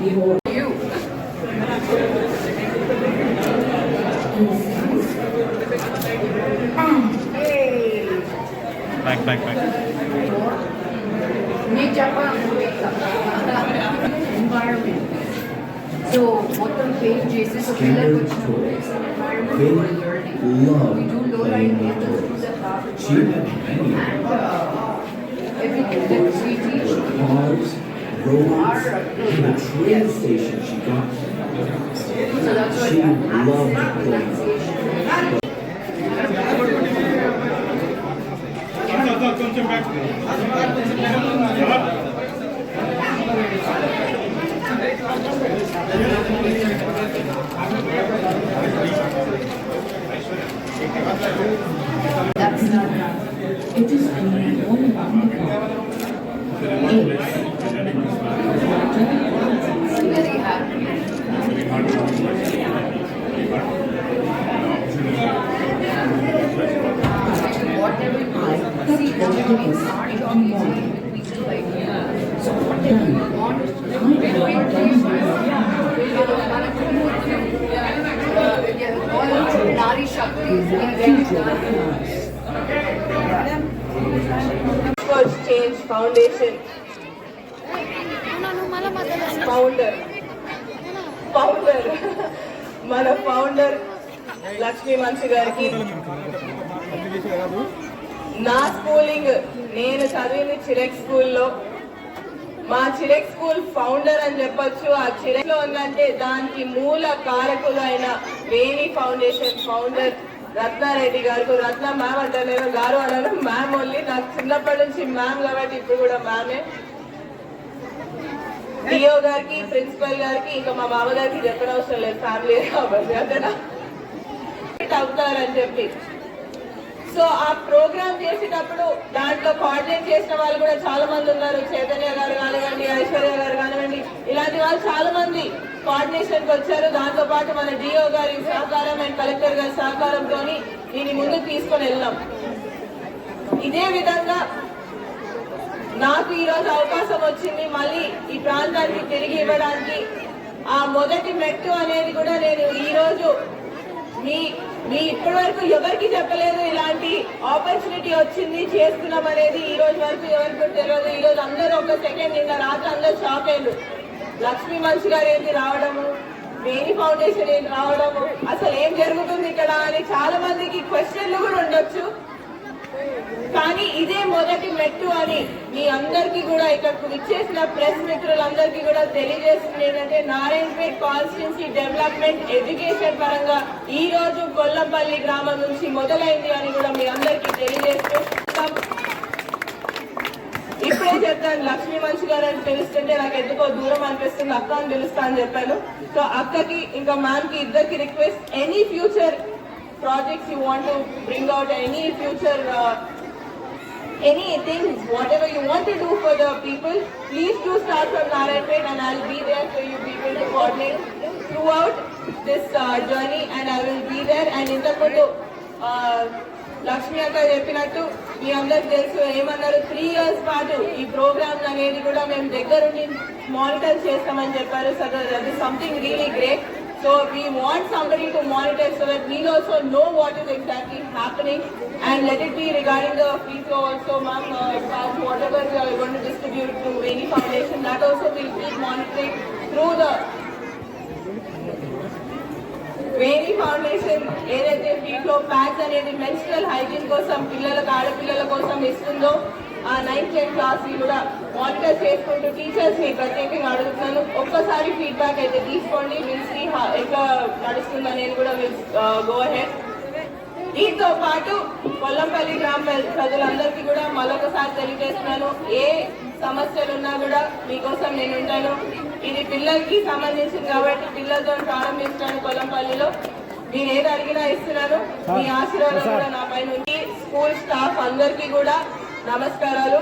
carrot to feed the whole. You. Back back back నీకు చెప్పాలి environment so మొత్తం page చేసి సో పిల్లలకు వచ్చినప్పుడు They environment love we do low playing light outdoors. angels She had many and uh, everything that we teach cars, robots, and a train station she got. so that's why She loved playing. relaxation కొంచెం back Change Foundation founder founder మన founder Lakshmi మంచి గారికి. నా schooling నేను చదివింది చిరెక్ స్కూల్లో. మా చిరెక్ school founder అని చెప్పొచ్చు. ఆ చిరెక్లో ఉందంటే దానికి మూల కారకులైన వేణి ఫౌండేషన్ ఫౌండర్ రత్నారెడ్డి గారు రత్న మ్యామ్ అంటే నేను గారు అన్నాను మ్యామ్ ఓన్లీ. నాకు చిన్నప్పటి నుంచి మ్యామ్ కాబట్టి ఇప్పుడు కూడా మ్యామే. డిఓ గారికి ప్రిన్సిపల్ గారికి ఇంకా మా మామ గారికి అవసరం లేదు. ఫ్యామిలీ కాబట్టి అవుతారు అవుతారని చెప్పి. సో ఆ ప్రోగ్రామ్ చేసేటప్పుడు దాంట్లో కోఆర్డినేట్ చేసిన వాళ్ళు కూడా చాలా మంది ఉన్నారు. చైతన్య గారు కానివ్వండి ఐశ్వర్య గారు కానివ్వండి ఇలాంటి వాళ్ళు చాలా మంది కోఆర్డినేషన్కి వచ్చారు. దాంతో పాటు మన డిఓ గారి సహకారం అండ్ కలెక్టర్ గారి సహకారంతో దీన్ని ముందుకు తీసుకొని వెళ్ళాం. ఇదే విధంగా నాకు ఈరోజు అవకాశం వచ్చింది. మళ్ళీ ఈ ప్రాంతానికి తిరిగి ఇవ్వడానికి ఆ మొదటి మెట్టు అనేది కూడా నేను ఈరోజు మీ మీ ఇప్పటి వరకు ఎవరికి చెప్పలేదు ఇలాంటి ఆపర్చునిటీ వచ్చింది చేస్తున్నాం అనేది ఈ రోజు వరకు ఎవరికి తెలియదు. ఈ రోజు అందరూ ఒక సెకండ్ నిన్న రాత్రి అందరూ షాక్ అయ్యారు. లక్ష్మీ మనిషి గారు ఏంటి రావడము? వేణి ఫౌండేషన్ ఏంటి రావడము? అసలు ఏం జరుగుతుంది ఇక్కడ అని చాలా మందికి క్వశ్చన్లు కూడా ఉండొచ్చు. కానీ ఇదే మొదటి మెట్టు అని మీ అందరికీ కూడా ఇక్కడికి విచ్చేసిన ప్రెస్ మిత్రులందరికీ కూడా తెలియజేస్తుంది ఏంటంటే నారాయణపేట్ కాన్స్టిట్యున్సీ డెవలప్మెంట్ ఎడ్యుకేషన్ పరంగా ఈ రోజు కొల్లంపల్లి గ్రామం నుంచి మొదలైంది అని కూడా మీ అందరికీ తెలియజేస్తూ ఇప్పుడే చెప్తాను లక్ష్మీ మంచి గారు అని పిలుస్తుంటే నాకు ఎందుకో దూరం అనిపిస్తుంది అక్క అని పిలుస్తా అని చెప్పాను. సో అక్కకి ఇంకా మ్యామ్కి ఇద్దరికి request any future projects you want to bring out, any future, uh, anything, whatever you want to do for the people, please do start from Narayanpet and I'll be there for you people to coordinate throughout this uh, journey and I will be there and in ఇంతకుముందు uh, Lakshmi అక్క చెప్పినట్టు మీ అందరికి తెలుసు ఏమన్నారు three years పాటు ఈ programme అనేది కూడా మేము దగ్గరుండి మానిటర్ చేస్తామని చెప్పారు సో అది something really great So we want somebody to monitor so that we'll also know what is exactly happening and let it be regarding the free flow also, ma'am, uh, as whatever we are going to distribute to any foundation, that also will keep monitoring through the Veni foundation ఏదైతే వీటిలో packs అనేది menstrual hygiene కోసం పిల్లలకు ఆడపిల్లల కోసం ఇస్తుందో ఆ ninth tenth class కూడా మానిటర్ చేసుకుంటూ టీచర్స్ని ప్రత్యేకంగా అడుగుతున్నాను. ఒక్కసారి ఫీడ్బ్యాక్ అయితే తీసుకోండి. విల్ సీ ఎట్లా నడుస్తుంది అనేది కూడా విల్ గో హెడ్ దీంతో పాటు కొల్లంపల్లి గ్రామ ప్రజలందరికీ కూడా మరొకసారి తెలియజేస్తున్నాను. ఏ సమస్యలు ఉన్నా కూడా మీకోసం నేను ఉంటాను. ఇది పిల్లలకి సంబంధించింది కాబట్టి పిల్లలతో ప్రారంభిస్తాను కొల్లంపల్లిలో. మీరు ఏది అడిగినా ఇస్తున్నాను. మీ ఆశీర్వాదం కూడా నా పైన ఉంది. స్కూల్ స్టాఫ్ అందరికీ కూడా నమస్కారాలు.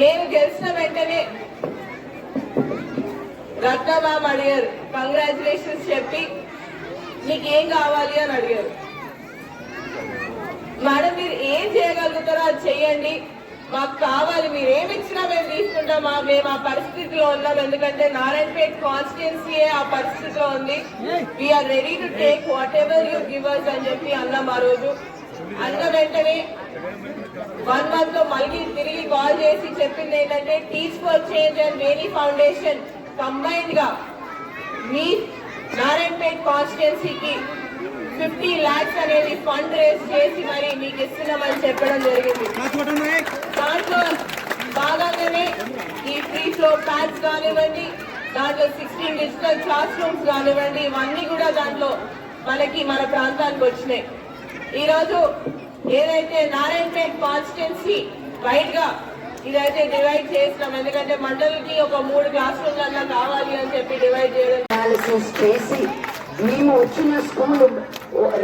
నేను గెలిచిన వెంటనే రత్న మ్యామ్ అడిగారు. కంగ్రాచులేషన్స్ చెప్పి మీకు ఏం కావాలి అని అడిగారు. మేడం మీరు ఏం చేయగలుగుతారో అది చెయ్యండి. మాకు కావాలి. మీరు ఏమి ఇచ్చినా మేము మా మేము ఆ పరిస్థితిలో ఉన్నాం. ఎందుకంటే నారాయణపేట్ కాన్స్టిట్యున్సీయే ఆ పరిస్థితిలో ఉంది. We are ready to take whatever you give us అని చెప్పి అన్నాం ఆ రోజు. అన్న వెంటనే వన్ మంత్లో మళ్ళీ తిరిగి కాల్ చేసి చెప్పింది ఏంటంటే teach for change and Veni foundation కంబైన్డ్గా మీ నారాయణపేట్ కాన్స్టిట్యున్సీకి ఫిఫ్టీ లాక్స్ అనేది ఫండ్ రేస్ చేసి మరి మీకు ఇస్తున్నామని చెప్పడం జరిగింది. దాంట్లో భాగంగానే ఈ ఫ్రీ ఫ్లోర్ ప్యాడ్స్ కానివ్వండి దాంట్లో సిక్స్టీన్ డిజిటల్ క్లాస్ రూమ్స్ కానివ్వండి ఇవన్నీ కూడా దాంట్లో మనకి మన ప్రాంతానికి వచ్చినాయి. ఈరోజు ఏదైతే నారాయణపేట్ కాన్స్టిట్యున్సీ వైడ్గా ఇదైతే డివైడ్ చేసినాం ఎందుకంటే మండలికి ఒక మూడు క్లాస్ రూమ్లు కావాలి అని చెప్పి డివైడ్ చేయడం చేసి మేము వచ్చిన స్కూల్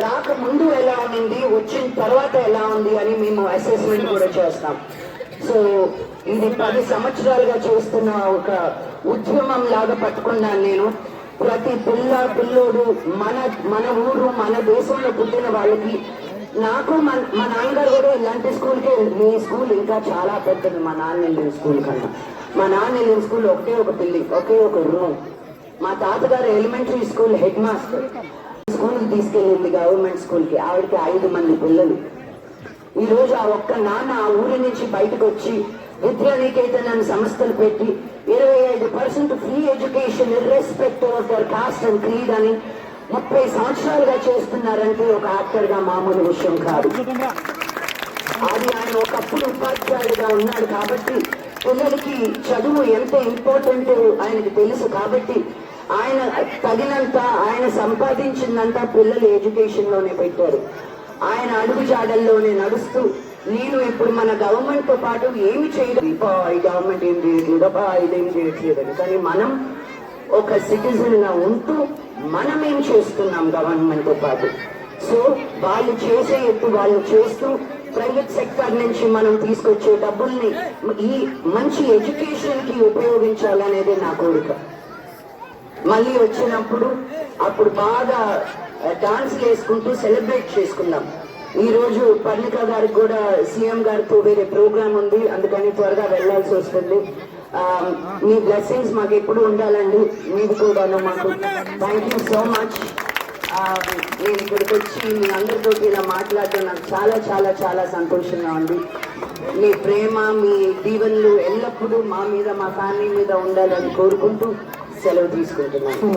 రాక ముందు ఎలా ఉంది వచ్చిన తర్వాత ఎలా ఉంది అని మేము అసెస్మెంట్ కూడా చేస్తాం. సో ఇది పది సంవత్సరాలుగా చేస్తున్న ఒక ఉద్యమం లాగా పట్టుకున్నాను నేను. ప్రతి పిల్ల పిల్లోడు మన మన ఊరు మన దేశంలో పుట్టిన వాళ్ళకి. నాకు మన మా నాన్నగారు కూడా ఇలాంటి స్కూల్కి మీ స్కూల్ ఇంకా చాలా పెద్దది. మా నాన్న వెళ్ళిన స్కూల్ కన్నా. మా నాన్న వెళ్ళిన స్కూల్ ఒకటే ఒక పిల్లి ఒకే ఒక రూమ్. మా తాతగారు elementary school head master school తీసుకెళ్ళింది గవర్నమెంట్ స్కూల్కి. ఆవిడకి ఐదు మంది పిల్లలు. ఈ రోజు ఆ ఒక్క నాన్న ఆ ఊరి నుంచి బయటకు వచ్చి విద్యా సంస్థలు పెట్టి ఇరవై percent free education respect of their caste and creed అని ముప్పై సంవత్సరాలుగా చేస్తున్నారంటే ఒక యాక్టర్గా మామూలు విషయం కాదు. అది ఆయన ఒకప్పుడు ఉపాధ్యాయుడిగా ఉన్నాడు కాబట్టి పిల్లలకి చదువు ఎంత ఇంపార్టెంట్ ఆయనకి తెలుసు కాబట్టి ఆయన తగినంత ఆయన సంపాదించిందంతా పిల్లలు ఎడ్యుకేషన్లోనే పెట్టారు. ఆయన అడుగు జాడల్లోనే నడుస్తూ నేను ఇప్పుడు మన గవర్నమెంట్తో పాటు ఏమి చేయలేదు ఈ గవర్నమెంట్ ఏం చేయట్లేదు? ఇదేం చేయట్లేదని. కానీ మనం ఒక సిటిజన్గా ఉంటూ మనం ఏం చేస్తున్నాం గవర్నమెంట్తో పాటు? సో వాళ్ళు చేసే ఎత్తు వాళ్ళు చేస్తూ ప్రైవేట్ సెక్టర్ నుంచి మనం తీసుకొచ్చే డబ్బుల్ని ఈ మంచి ఎడ్యుకేషన్కి ఉపయోగించాలనేది నా కోరిక. మళ్ళీ వచ్చినప్పుడు అప్పుడు బాగా డాన్స్ వేసుకుంటూ సెలబ్రేట్ చేసుకుందాం. ఈ రోజు పర్ణిక గారికి కూడా సీఎం గారితో వేరే ప్రోగ్రామ్ ఉంది. అందుకని త్వరగా వెళ్ళాల్సి వస్తుంది. మీ బ్లెస్సింగ్స్ మాకు ఎప్పుడు ఉండాలండి. మీది కూడాను మాకు థ్యాంక్ యూ సో మచ్ నేను ఇక్కడికి వచ్చి మీ అందరితో ఇలా మాట్లాడితే నాకు చాలా చాలా చాలా సంతోషంగా ఉంది. మీ ప్రేమ మీ దీవెనలు ఎల్లప్పుడూ మా మీద మా ఫ్యామిలీ మీద ఉండాలని కోరుకుంటూ సెలవు తీసుకుంటున్నాను.